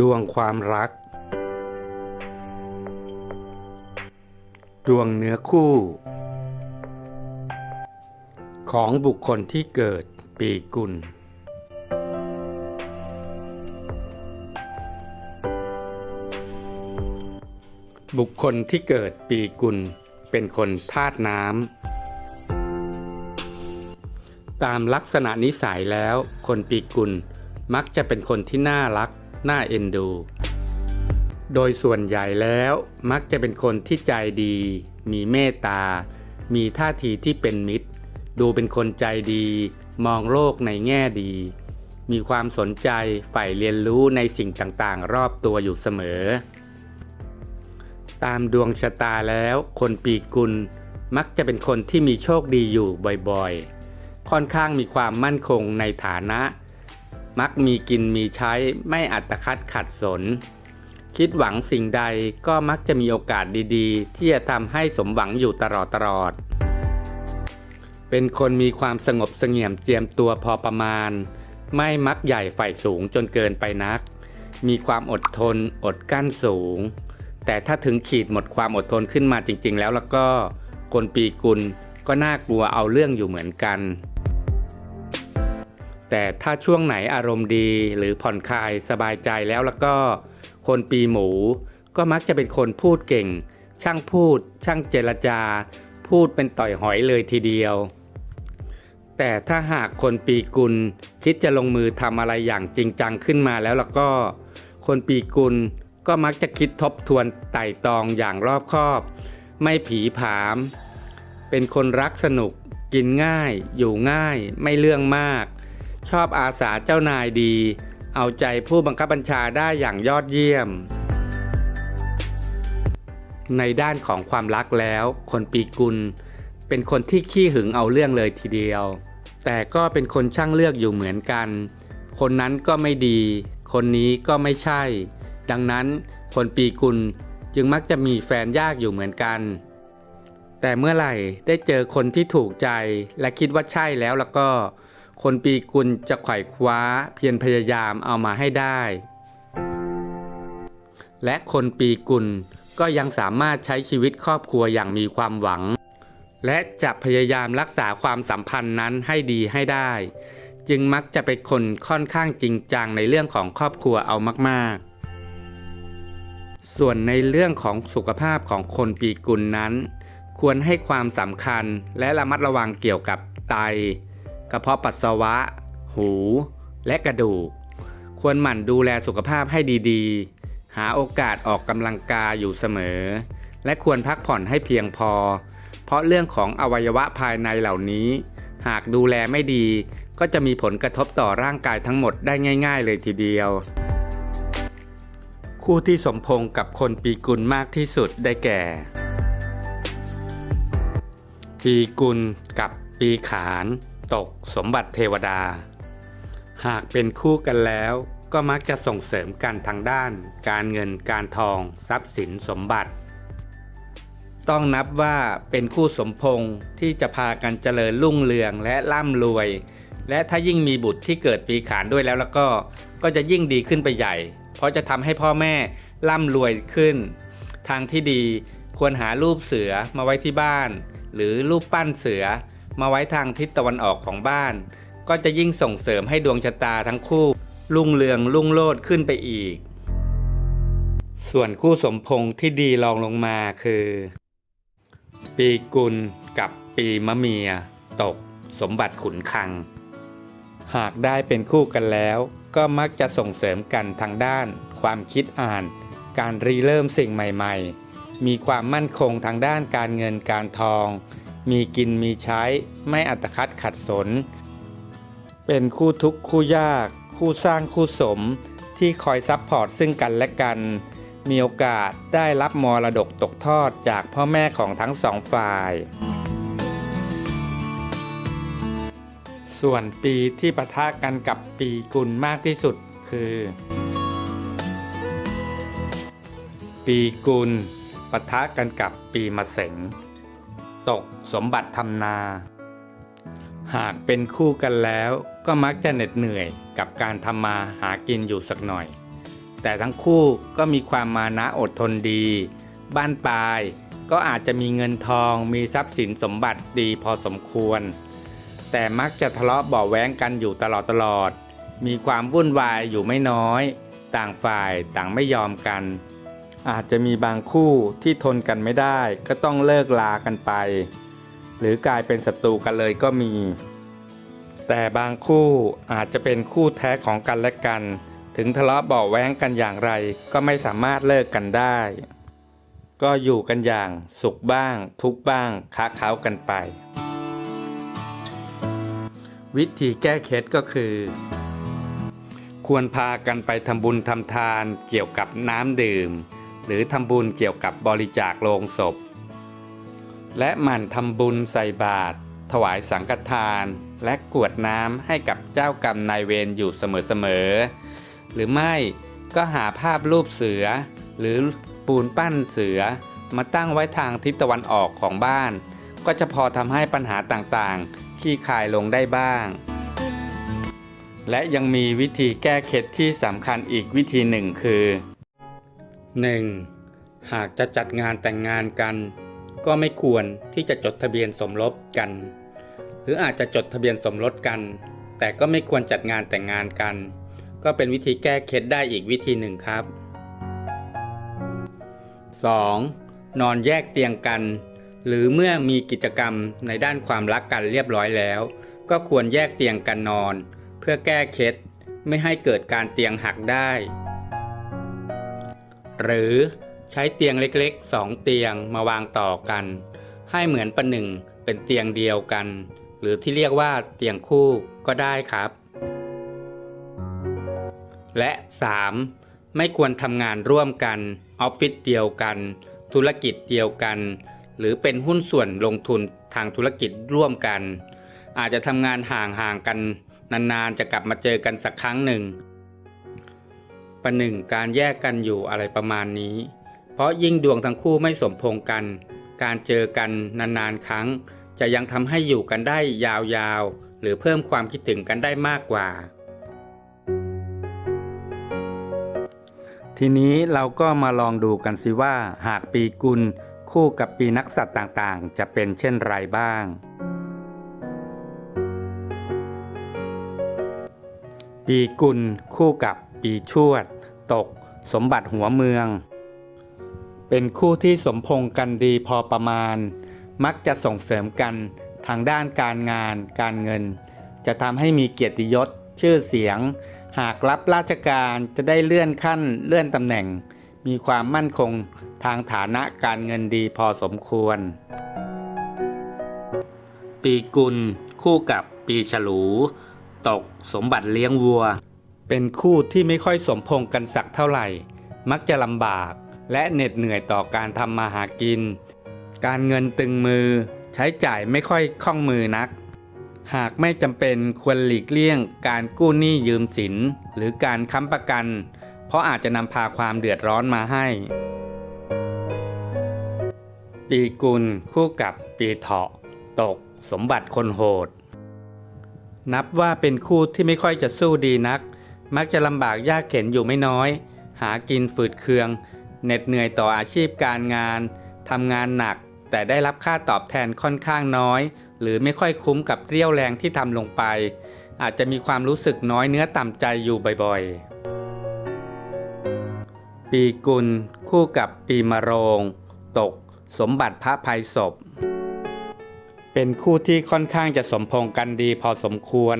ดวงความรัก ดวงเนื้อคู่ ของบุคคลที่เกิดปีกุล บุคคลที่เกิดปีกุลเป็นคนธาตุน้ำ ตามลักษณะนิสัยแล้วคนปีกุลมักจะเป็นคนที่น่ารัก น่าเอ็นดู โดยส่วนใหญ่แล้วมักจะเป็นคนที่ใจดี มีเมตตา มีท่าทีที่เป็นมิตร ดูเป็นคนใจดี มองโลกในแง่ดี มีความสนใจใฝ่เรียนรู้ในสิ่งต่างๆ รอบตัวอยู่เสมอ ตามดวงชะตาแล้วคนปีกุลมักจะเป็นคนที่มีโชคดีอยู่บ่อยๆ ค่อนข้างมีความมั่นคงในฐานะ มักมีกินมีใช้ไม่อัตคัดขัดสน คิดหวังสิ่งใดก็มักจะมีโอกาสดีๆ ที่จะทำให้สมหวังอยู่ตลอดตลอด เป็นคนมีความสงบเสงี่ยมเจียมตัวพอประมาณ ไม่มักใหญ่ใฝ่สูงจนเกินไปนัก มีความอดทน อดกั้นสูง แต่ถ้าถึงขีดหมดความอดทนขึ้นมาจริงๆ แล้วแล้วก็คนปีกุลก็น่ากลัวเอาเรื่องอยู่เหมือนกัน แต่ถ้าช่วงไหนอารมณ์ดีหรือผ่อนคลายสบายใจแล้วแล้วก็ คนปีหมู ก็มักจะเป็นคนพูดเก่ง ช่างพูด ช่างเจรจา พูดเป็นต่อยหอยเลยทีเดียว แต่ถ้าหากคนปีกุลคิดจะลงมือทำอะไรอย่างจริงจังขึ้นมาแล้วแล้วก็ คนปีกุลก็มักจะคิดทบทวนไต่ตองอย่างรอบคอบ ไม่ผีผาม เป็นคนรักสนุก กินง่าย อยู่ง่าย ไม่เรื่องมาก ชอบอาสาเจ้านายดี เอาใจผู้บังคับบัญชาได้อย่างยอดเยี่ยม ในด้านของความรักแล้ว คนปีกุล เป็นคนที่ขี้หึงเอาเรื่องเลยทีเดียว แต่ก็เป็นคนช่างเลือกอยู่เหมือนกัน คนนั้นก็ไม่ดี คนนี้ก็ไม่ใช่ ดังนั้นคนปีกุลจึงมักจะมีแฟนยากอยู่เหมือนกัน แต่เมื่อไหร่ได้เจอคนที่ถูกใจและคิดว่าใช่แล้วแล้วก็ คนปีกุลจะไขว่คว้าเพียรพยายามเอามาให้ได้ และคนปีกุลก็ยังสามารถใช้ชีวิตครอบครัวอย่างมีความหวัง และจะพยายามรักษาความสัมพันธ์นั้นให้ดีให้ได้ จึงมักจะเป็นคนค่อนข้างจริงจังในเรื่องของครอบครัวเอามาก ๆ ส่วนในเรื่องของสุขภาพของคนปีกุลนั้น ควรให้ความสำคัญและระมัดระวังเกี่ยวกับไต กระเพาะปัสสาวะ หู และกระดูก ควรหมั่นดูแลสุขภาพให้ดีๆ หาโอกาสออกกำลังกายอยู่เสมอ และควรพักผ่อนให้เพียงพอ เพราะเรื่องของอวัยวะภายในเหล่านี้ หากดูแลไม่ดี ก็จะมีผลกระทบต่อร่างกายทั้งหมดได้ง่าย ๆ เลยทีเดียว คู่ที่สมพงกับคนปีกุลมากที่สุดได้แก่ ปีกุลกับปีขาน ตกสมบัติเทวดา หากเป็นคู่กันแล้วก็มักจะส่งเสริมกันทางด้าน การเงินการทอง ทรัพย์สินสมบัติ ต้องนับว่าเป็นคู่สมพงษ์ที่จะพากันเจริญรุ่งเรืองและร่ำรวย และถ้ายิ่งมีบุตรที่เกิดปีขานด้วยแล้วแล้วก็ก็จะยิ่งดีขึ้นไปใหญ่ เพราะจะทำให้พ่อแม่ร่ำรวยขึ้น ทางที่ดีควรหารูปเสือมาไว้ที่บ้าน หรือรูปปั้นเสือ มาไว้ทางทิศตะวันออกของบ้าน ก็จะยิ่งส่งเสริมให้ดวงชะตาทั้งคู่รุ่งเรืองรุ่งโรจน์ขึ้นไปอีก ส่วนคู่สมพงษ์ที่ดีรองลงมาคือ ปีกุลกับปีมะเมีย ตก สมบัติขุนคัง หากได้เป็นคู่กันแล้ว ก็มักจะส่งเสริมกันทางด้าน ความคิดอ่าน การรีเริ่มสิ่งใหม่ ๆ มีความมั่นคงทางด้านการเงินการทอง มีกินมีใช้ไม่อัตคัดขัดสน เป็นคู่ทุกข์คู่ยาก คู่สร้างคู่สมที่คอยซัพพอร์ตซึ่งกันและกัน มีโอกาสได้รับมรดกตกทอดจากพ่อแม่ของทั้งสองฝ่าย ส่วนปีที่ปะทะกันกับปีกุลมากที่สุดคือ ปีกุลปะทะกันกับปีมะเสง ตกสมบัติทำนา หากเป็นคู่กันแล้วก็มักจะเหน็ดเหนื่อยกับการทำมาหากินอยู่สักหน่อย แต่ทั้งคู่ก็มีความมานะอดทนดี บ้านปลายก็อาจจะมีเงินทองมีทรัพย์สินสมบัติดีพอสมควร แต่มักจะทะเลาะเบาะแว้งกันอยู่ตลอดตลอด มีความวุ่นวายอยู่ไม่น้อย ต่างฝ่ายต่างไม่ยอมกัน อาจจะมีบางคู่ที่ทนกันไม่ได้ก็ต้องเลิกลากันไป หรือกลายเป็นศัตรูกันเลยก็มี แต่บางคู่อาจจะเป็นคู่แท้ของกันและกัน ถึงทะเลาะเบาแว้งกันอย่างไรก็ไม่สามารถเลิกกันได้ ก็อยู่กันอย่างสุขบ้าง ทุกบ้างค้าเขาากันไป วิธีแก้เคล็ดก็คือ ควรพากันไปทำบุญทำทานเกี่ยวกับน้ำดื่ม หรือทำบุญเกี่ยวกับบริจาคโลงศพ และหมั่นทำบุญใส่บาตรถวายสังฆทาน และกวดน้ำให้กับเจ้ากรรมนายเวรอยู่เสมอๆหรือไม่ก็หาภาพรูปเสือ หรือปูนปั้นเสือ มาตั้งไว้ทางทิศตะวันออกของบ้าน ก็จะพอทำให้ปัญหาต่างๆขี้คายลงได้บ้าง และยังมีวิธีแก้เคล็ดที่สำคัญอีกวิธีหนึ่งคือ 1. หากจะจัดงานแต่งงานกัน ก็ไม่ควรที่จะจดทะเบียนสมรสกัน หรืออาจจะจดทะเบียนสมรสกัน แต่ก็ไม่ควรจัดงานแต่งงานกัน ก็เป็นวิธีแก้เคล็ดได้อีกวิธีหนึ่งครับ 2. นอนแยกเตียงกัน หรือเมื่อมีกิจกรรมในด้านความรักกันเรียบร้อยแล้ว ก็ควรแยกเตียงกันนอน เพื่อแก้เคล็ดไม่ให้เกิดการเตียงหักได้ หรือใช้เตียงเล็กๆ2เตียงมาวางต่อกัน ให้เหมือนประหนึ่งเป็นเตียงเดียวกัน หรือที่เรียกว่าเตียงคู่ก็ได้ครับ และ 3. ไม่ควรทำงานร่วมกันออฟฟิศเดียวกัน ธุรกิจเดียวกัน หรือเป็นหุ้นส่วนลงทุนทางธุรกิจร่วมกัน อาจจะทำงานห่างๆกันนานๆจะกลับมาเจอกันสักครั้งหนึ่ง ประหนึ่งการแยกกันอยู่อะไรประมาณนี้ เพราะยิ่งดวงทั้งคู่ไม่สมพงกัน การเจอกันนานๆครั้ง จะยังทำให้อยู่กันได้ยาวๆ หรือเพิ่มความคิดถึงกันได้มากกว่า ทีนี้เราก็มาลองดูกันสิว่า หากปีกุลคู่กับปีนักสัตว์ต่างๆ จะเป็นเช่นไรบ้าง ปีกุลคู่กับ ปีชวด ตก สมบัติหัวเมือง เป็นคู่ที่สมพงกันดีพอประมาณ มักจะส่งเสริมกันทางด้านการงาน การเงิน จะทำให้มีเกียรติยศ ชื่อเสียง หากรับราชการจะได้เลื่อนขั้นเลื่อนตำแหน่ง มีความมั่นคงทางฐานะการเงินดีพอสมควร ปีกุล คู่กับปีฉลู ตกสมบัติเลี้ยงวัว เป็นคู่ที่ไม่ค่อยสมพงกันสักเท่าไหร่ มักจะลำบาก และเหน็ดเหนื่อยต่อการทำมาหากิน การเงินตึงมือ ใช้จ่ายไม่ค่อยคล่องมือนัก หากไม่จำเป็นควรหลีกเลี่ยง การกู้หนี้ยืมสิน หรือการค้ำประกัน เพราะอาจจะนำพาความเดือดร้อนมาให้ ปีกุลคู่กับปีเถาะ ตก สมบัติคนโหด นับว่าเป็นคู่ที่ไม่ค่อยจะสู้ดีนัก มักจะลำบากยากเข็นอยู่ไม่น้อย หากินฝืดเคือง เหน็ดเหนื่อยต่ออาชีพการงานทำงานหนัก แต่ได้รับค่าตอบแทนค่อนข้างน้อย หรือไม่ค่อยคุ้มกับเรี่ยวแรงที่ทำลงไป อาจจะมีความรู้สึกน้อยเนื้อต่ำใจอยู่บ่อยๆ ปีกุล คู่กับปีมะโรง ตก สมบัติพระภัยศพ เป็นคู่ที่ค่อนข้างจะสมพงกันดีพอสมควร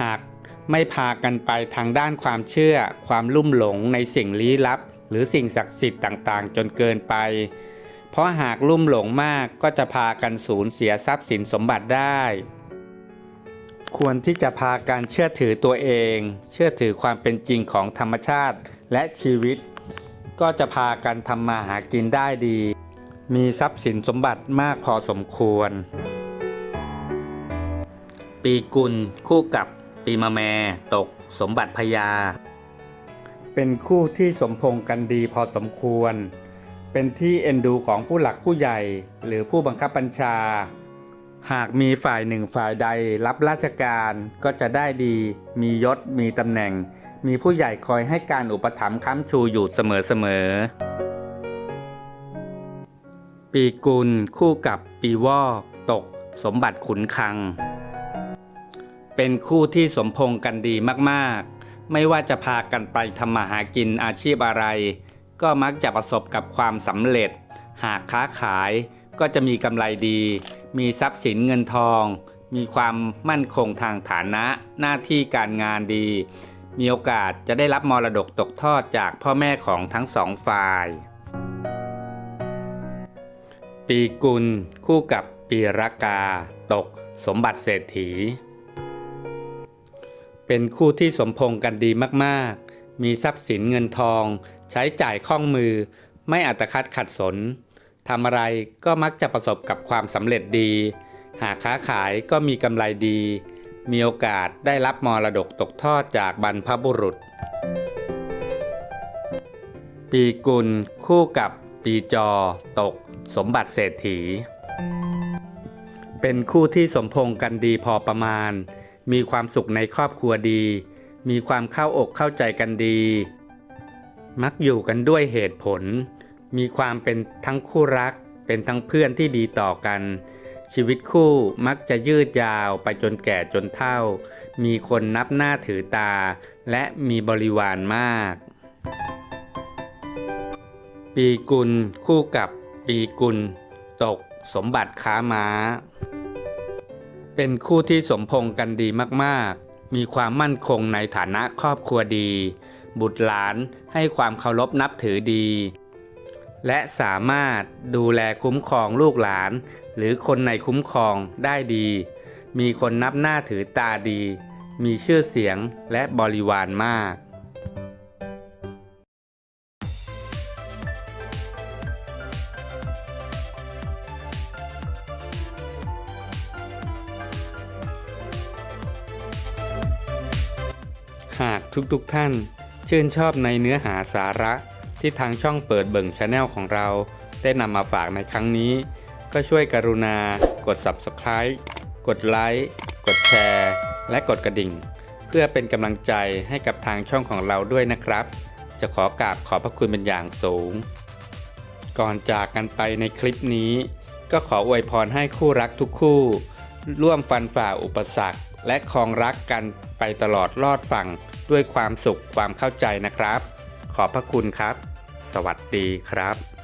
หาก ไม่พากันไปทางด้านความเชื่อ ความลุ่มหลงในสิ่งลี้ลับ หรือสิ่งศักดิ์สิทธิ์ต่างๆ จนเกินไป เพราะหากลุ่มหลงมากก็จะพากันสูญเสียทรัพย์สินสมบัติได้ ควรที่จะพากันเชื่อถือตัวเอง เชื่อถือความเป็นจริงของธรรมชาติและชีวิต ก็จะพากันทำมาหากินได้ดี มีทรัพย์สินสมบัติมากพอสมควร ปีกุลคู่กับ ปีมะแม ตก สมบัติพญา เป็นคู่ที่สมพงกันดีพอสมควร เป็นที่เอ็นดูของผู้หลักผู้ใหญ่ หรือผู้บังคับบัญชา หากมีฝ่ายหนึ่งฝ่ายใดรับราชการก็จะได้ดี มียศ มีตำแหน่ง มีผู้ใหญ่คอยให้การอุปถัมภ์ค้ำชูอยู่เสมอๆปีกุลคู่กับปีวอกตกสมบัติขุนคัง เป็นคู่ที่สมพงกันดีมากๆ ไม่ว่าจะพากันไปทำมาหากินอาชีพอะไร ก็มักจะประสบกับความสำเร็จ หากค้าขายก็จะมีกำไรดี มีทรัพย์สินเงินทอง มีความมั่นคงทางฐานะ หน้าที่การงานดี มีโอกาสจะได้รับมรดกตกทอดจากพ่อแม่ของทั้งสองฝ่าย ปีกุลคู่กับปีรากา ตกสมบัติเศรษฐี เป็นคู่ที่สมพงกันดีมากๆ มีทรัพย์สินเงินทอง ใช้จ่ายคล่องมือ ไม่อัตคัดขัดสนทำอะไรก็มักจะประสบกับความสำเร็จดี หากค้าขายก็มีกำไรดี มีโอกาสได้รับมรดกตกทอดจากบรรพบุรุษ ปีกุลคู่กับปีจอ ตก สมบัติเศรษฐี เป็นคู่ที่สมพงกันดีพอประมาณ มีความสุขในครอบครัวดี มีความเข้าอกเข้าใจกันดี มักอยู่กันด้วยเหตุผล มีความเป็นทั้งคู่รัก เป็นทั้งเพื่อนที่ดีต่อกัน ชีวิตคู่มักจะยืดยาวไปจนแก่จนเฒ่า มีคนนับหน้าถือตา และมีบริวารมาก ปีกุลคู่กับปีกุล ตกสมบัติค้าม้า เป็นคู่ที่สมพงกันดีมากๆ มีความมั่นคงในฐานะครอบครัวดี บุตรหลานให้ความเคารพนับถือดี และสามารถดูแลคุ้มครองลูกหลาน หรือคนในคุ้มครองได้ดี มีคนนับหน้าถือตาดี มีชื่อเสียงและบริวารมาก หากทุกๆทท่าน ชื่นชอบในเนื้อหาสาระที่ทางช่องเปิดเบิ่งชาแนลของเรา ได้นำมาฝากในครั้งนี้ ก็ช่วยกรุณากด Subscribe กดไลค์กดแชร์ และกดกระดิ่ง เพื่อเป็นกำลังใจให้กับทางช่องของเราด้วยนะครับ จะขอกราบขอบพระคุณเป็นอย่างสูง ก่อนจากกันไปในคลิปนี้ ก็ขออวยพรให้คู่รักทุกคู่ ร่วมฟันฝ่าอุปสรรค และคองรักกันไปตลอดรอดฝั่ง ด้วยความสุขความเข้าใจนะครับ ขอบพระคุณครับ สวัสดีครับ